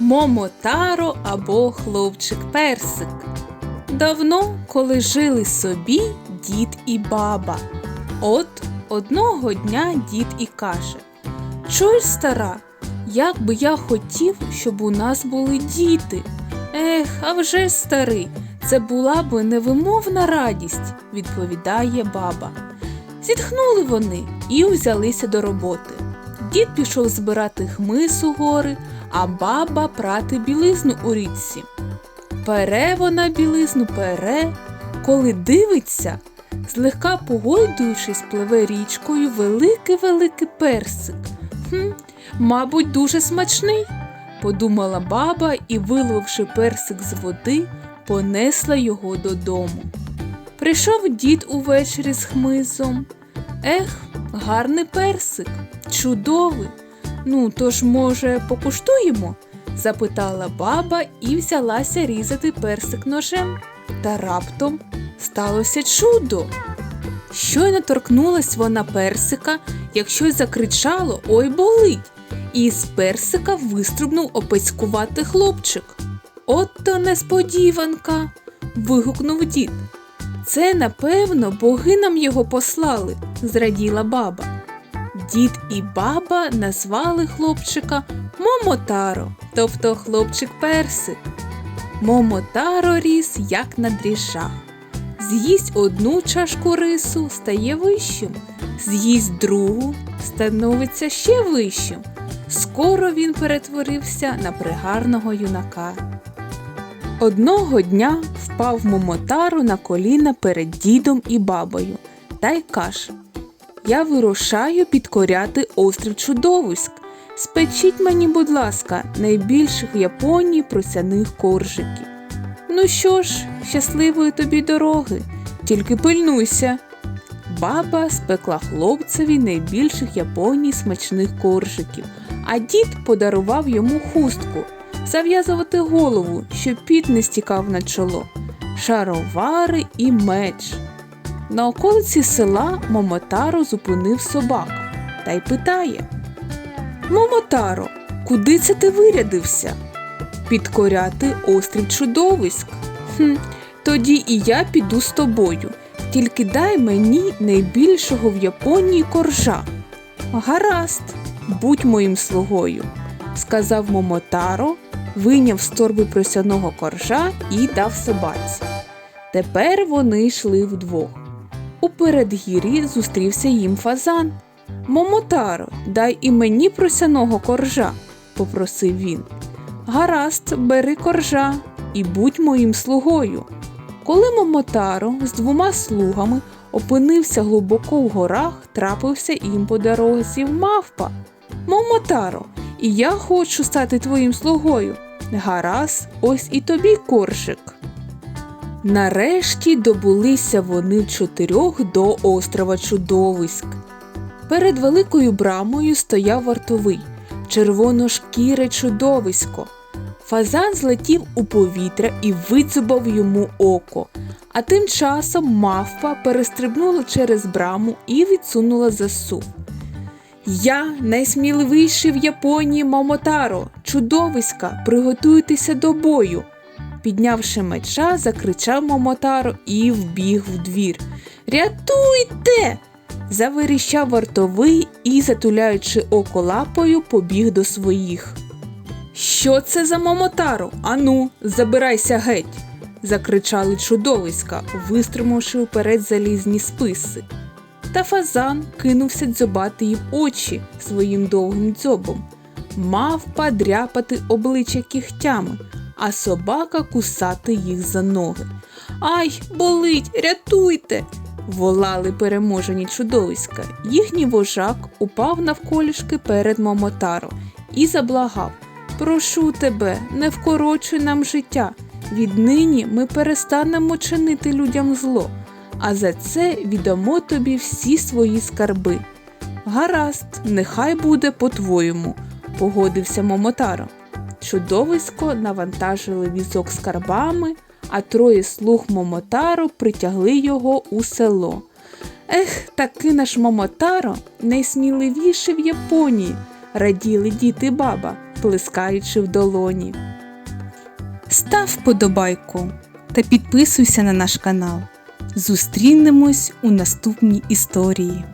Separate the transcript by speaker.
Speaker 1: Момотаро або хлопчик персик. Давно, коли жили собі дід і баба. От одного дня дід і каже: Чуєш, стара, як би я хотів, щоб у нас були діти. Ех, а вже старий, це була би невимовна радість, відповідає баба. Зітхнули вони і взялися до роботи. Дід пішов збирати хмис у гори, а баба прати білизну у річці. Пере вона білизну пере, коли дивиться, злегка погойдуючись, пливе річкою великий-великий персик. Хм, мабуть, дуже смачний, подумала баба і, виловивши персик з води, понесла його додому. Прийшов дід увечері з хмизом. Ех, гарний персик, чудовий. Ну, тож, може, покуштуємо? запитала баба і взялася різати персик ножем. Та раптом сталося чудо. Щойно торкнулась вона персика, як щось закричало Ой болить! І з персика вистрибнув опецькуватий хлопчик. От то несподіванка. вигукнув дід. Це, напевно, боги нам його послали, зраділа баба. Дід і баба назвали хлопчика Момотаро, тобто хлопчик персик. Момотаро ріс, як на дріжджах. З'їсть одну чашку рису, стає вищим, з'їсть другу, становиться ще вищим. Скоро він перетворився на пригарного юнака. Одного дня впав Момотару на коліна перед дідом і бабою та й каже Я вирушаю підкоряти острів чудовиськ. Спечіть мені, будь ласка, найбільших в Японії просяних коржиків. Ну що ж, щасливої тобі дороги, тільки пильнуйся. Баба спекла хлопцеві найбільших в Японії смачних коржиків, а дід подарував йому хустку зав'язувати голову, щоб піт не стікав на чоло, шаровари і меч. На околиці села Момотаро зупинив собак та й питає Момотаро, куди це ти вирядився? Підкоряти острів чудовиськ. Хм, тоді і я піду з тобою. Тільки дай мені найбільшого в Японії коржа. Гаразд, будь моїм слугою, сказав Момотаро, вийняв з торби просяного коржа і дав собаці. Тепер вони йшли вдвох. У передгір'ї зустрівся їм фазан. Момотаро, дай і мені просяного коржа, попросив він. Гаразд, бери коржа і будь моїм слугою. Коли Момотаро з двома слугами опинився глибоко в горах, трапився їм по дорозі мавпа. Момотаро, і я хочу стати твоїм слугою. Гаразд, ось і тобі коржик. Нарешті добулися вони чотирьох до острова Чудовиськ. Перед великою брамою стояв вартовий, червоношкіре чудовисько. Фазан злетів у повітря і вицюбав йому око, а тим часом мавпа перестрибнула через браму і відсунула засув. Я найсміливіший в Японії Мамотаро, чудовиська, приготуйтеся до бою. Піднявши меча, закричав Мамотаро і вбіг в двір. Рятуйте! Заверіщав вартовий і, затуляючи око лапою, побіг до своїх. Що це за Мамотаро? Ану, забирайся геть. закричали чудовиська, вистримавши вперед залізні списи. Та фазан кинувся дзьобати їм очі своїм довгим дзьобом, мавпа дряпати обличчя кігтями, а собака кусати їх за ноги. Ай, болить, рятуйте! волали переможені чудовиська. Їхній вожак упав навколішки перед Момотаро і заблагав Прошу тебе, не вкорочуй нам життя. Віднині ми перестанемо чинити людям зло, а за це віддамо тобі всі свої скарби. Гаразд, нехай буде по-твоєму, погодився Момотаро. Чудовисько навантажили візок скарбами, а троє слуг Момотаро притягли його у село. Ех, таки наш Момотаро найсміливіший в Японії, раділи діти баба, плескаючи в долоні. Став вподобайку та підписуйся на наш канал. Зустрінемось у наступній історії.